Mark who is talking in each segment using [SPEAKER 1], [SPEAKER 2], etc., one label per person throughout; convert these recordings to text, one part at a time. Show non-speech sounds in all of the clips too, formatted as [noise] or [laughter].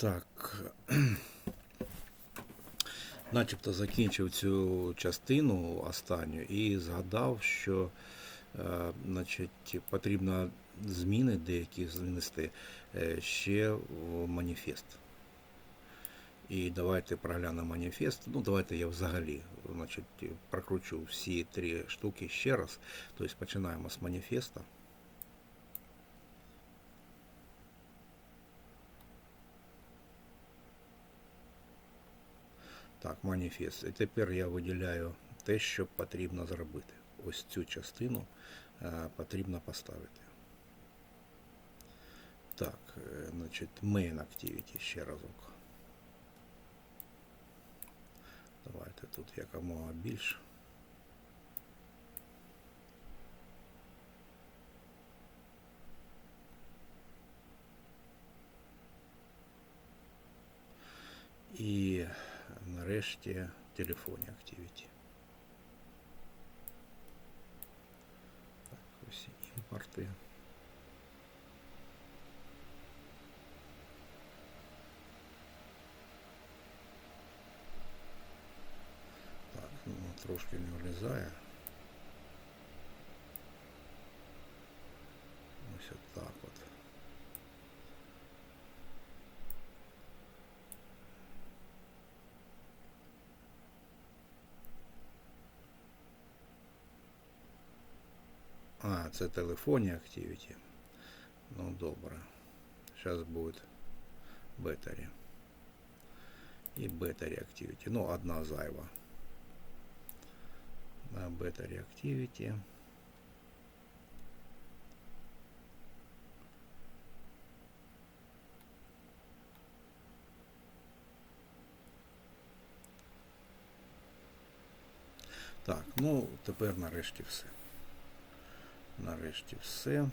[SPEAKER 1] Так. [clears throat] Начебто закінчив цю частину останню і згадав, що е, значить, потрібно зміни деякі внести е, ще в маніфест. І давайте проглянемо маніфест. Ну, давайте я взагалі значить, прокручу всі три штуки ще раз. Тобто починаємо з маніфеста. Так, маніфест. І тепер я виділяю те, що потрібно зробити. Ось цю частину е, потрібно поставити. Так, е, значить, main activity ще разок. Давайте тут якомога більше. І нарешті телефоні Activity. Так, ось імпорти. Так, ну трошки не влізає. А, це телефонні Activity. Ну, добре. Зараз буде Battery. І Battery Activity. Ну, одна зайва. На Battery Activity. Так, ну тепер нарешті все. Нарешті все.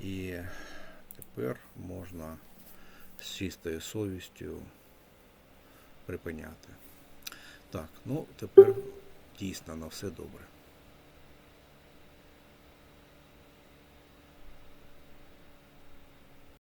[SPEAKER 1] І тепер можна з чистою совістю припиняти. Так, ну тепер дійсно на все добре.